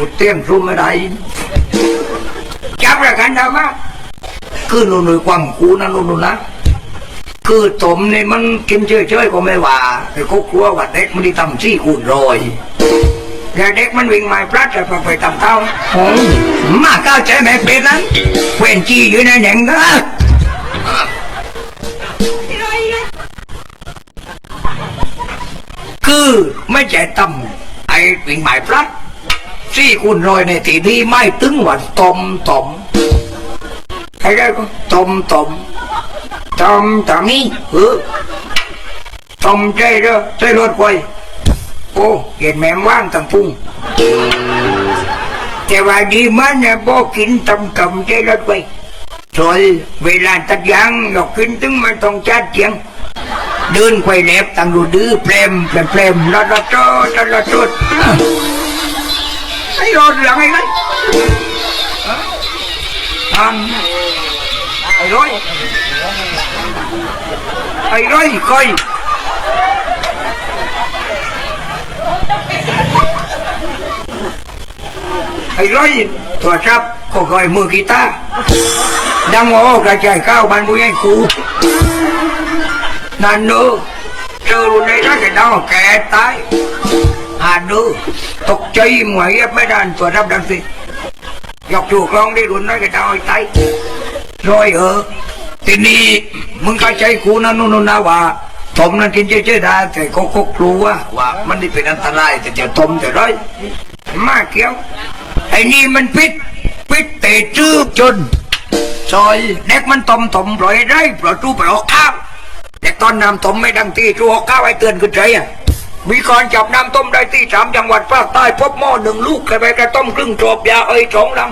กูเตี้ยมซุ่มไม่ได้จับรายการดรามาคือนูหนูความกูนะหนูหนูนะคือตมนี่มันกินเฉยๆก็ไม่ว่าแต่ก็กลัวว่าเด็กมันได้ทำซี่คูรอยแต่เด็กมันวิ่งไม้พลัดจะไปไปทำเท้ามาเก้าใจแม่เป็ดนั้นเว้นจี้อยู่ในแหน่งนะคือไม่ใช่ทำไอ้วิ่งไม้พลัด ซี่คูณรอยในที่นี้ไม่ตึงหว่าตมตมใครได้ก็ตมตมตอมตมนี่เออตอมใจเด้อใจรถไวโอ้เห็นแม่มว่างตั้งพุงแต่ว่าดีมันเนี่ยบอกินตำตำใจรถไวสวยเวลาตัดยางเรากินถึงมันต้องจัดเสียงเดินไขว้แหลบตั้งดูดื้อเพลมเพลมเพลมลอดลอดโตลอดลอดโต ไอ้รถเหลืองไอ้ไรอันไอ้ร้อยไอ้ร้อยก้อยไอ้ร้อยตัวชับก็ก้ อยมือกีตาร์ดังโอ้กระจายข้าวบ้านบุญให้กูนั่นเนอเจอรุ่นไหนถ้าจะดาวแก่ตายหาดูตกใจหมวยไม่ได้ตัวรับดังสิยกถูกลองได้รุ่นไหนก็ดาวตายรอยเออทีนี้มึงเข้าใจกูนะนู่นนนะว่าตมนั้นกินเฉยๆได้แต่ก็ก็กลัวว่ามันได้เป็นอันตรายแต่จะตมแต่ร้อยมาเกี่ยวไอ้นี่มันพิษพิษเตะจื้อจนซอยเด็กมันตมตมปล่อยได้ปล่อยตู้ปล่อยออกข้าวเด็กตอนนำตมไม่ดังตีตู้ออกข้าวไอ้เตือนขึ้นใจอะ มีการจับน้ำต้มได้ที่สามจังหวัดภาคใต้พบหม้อหนึ่งลูกใครไปกระต้มครึ่งจบยาเอ้ยสองลัง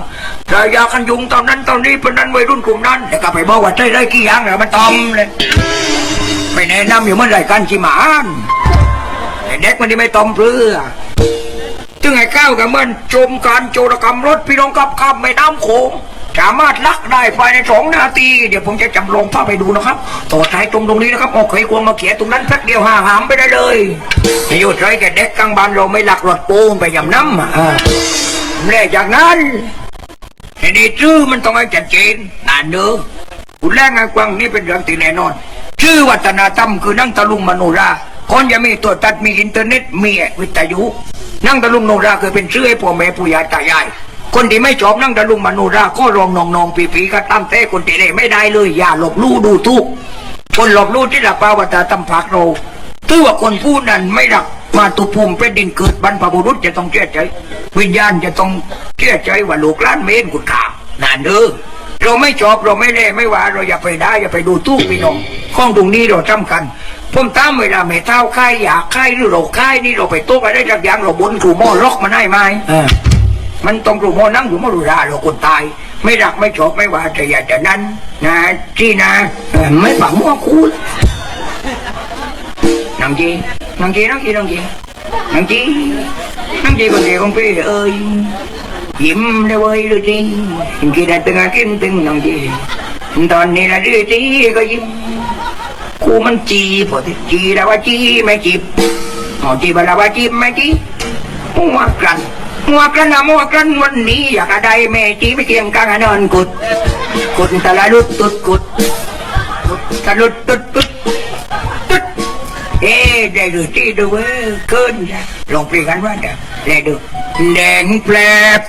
ใส่ยากันยุงตอนนั้นตอนนี้เป็นนั้นวัยรุ่นกลุ่มนั้นแต่ก็ไปบอกว่าใช่ได้กี่ย่างเนี่ยมันตอมเลยไปแนะนำอยู่เมื่อไหร่กันชิหมานไอ้เด็กมันนี่ไม่ตอมเพื่อจึงไอ้ก้าวกับมันชมการโจรกรรมรถพี่น้องกับข้ามไม่น้ำโขง สามารถลักได้ภายในสองนาที เดี๋ยวผมจะจำลองภาพไปดูนะครับ ต่อท้ายตรงตรงนี้นะครับโอเคควงมาเขียนตรงนั้นแป๊บเดียวหาหามไปได้เลยให้อยู่ใจแกเด็กกลางบ้านเราไม่หลักรถปูมไปยำน้ำอะแล้วจากนั้นไอ้นี่ชื่อมันต้องให้ชัดเจนนานเด้อคุณแรกงานกวางนี่เป็นเรื่องที่แน่นอน ชื่อวัฒนธรรมคือนั่งตะลุงมโนราคนจะมีตัวตัดมีอินเทอร์เน็ตมีวิทยุ นั่งตะลุงโนราคือเป็นชื่อให้พ่อแม่ปู่ย่าตายาย คนที่ไม่ชอบนั่งตะลุงมโนราก็รองนองนองปีปีก็ตามแต่คนที่ได้ไม่ได้เลย อย่าหลบลู่ดูทุกคนหลบลู่ที่หลักปาวตธรรมภาคเราถือว่าคนพูดนั้นไม่รักมาตุภูมิเป็นดินเกิดบรรพบุรุษจะต้องเชื่อใจ วิญญาณจะต้องเชื่อใจว่าลูกล้านเมนกุดขามนั่นเด้อเราไม่ชอบเราไม่เล่ไม่ว่า เราอย่าไปได้อย่าไปดูตู้พี่น้องข้องตรงนี้เราจำกันผมตามเวลาไม่เท่าค่ายอยากค่ายหรือเราค่ายนี่เราไปโต๊ะอะไรสักอย่างเราบนกลุ่มหม้อล็อกมาได้ไหม มันต้องกลุ่มอนั่งอยู่มอดูราเราคนตาย ไม่รักไม่ชอบไม่ว่าแต่อย่าจะนั้นนะที่นะไม่ฝังหัวคูณนังจีนังจีนังจีนังจีนังจีนังจีคนเดียวของพี่เอ้ยยิ้มเลยเว้ยดูจีกินได้ตึงกินตึงนังจีตอนนี้นะดูจีก็ยิ้มกูมันจีพอที่จีแล้วว่าจีไม่จีบอ๋อจีบแล้วว่าจีไม่จีหัวกัน หัวกันนะหัวกันวันนี้อยากได้แม่จีไปเกียงกลางนอนกุด กุดตะละลุดตุดกุดกุดตะลุดตุดตุดตุดเอ๊ได้ดูจีดูเว้ยเกินลองเปลี่ยนกันว่าเด้อได้ดูแดงแปลบ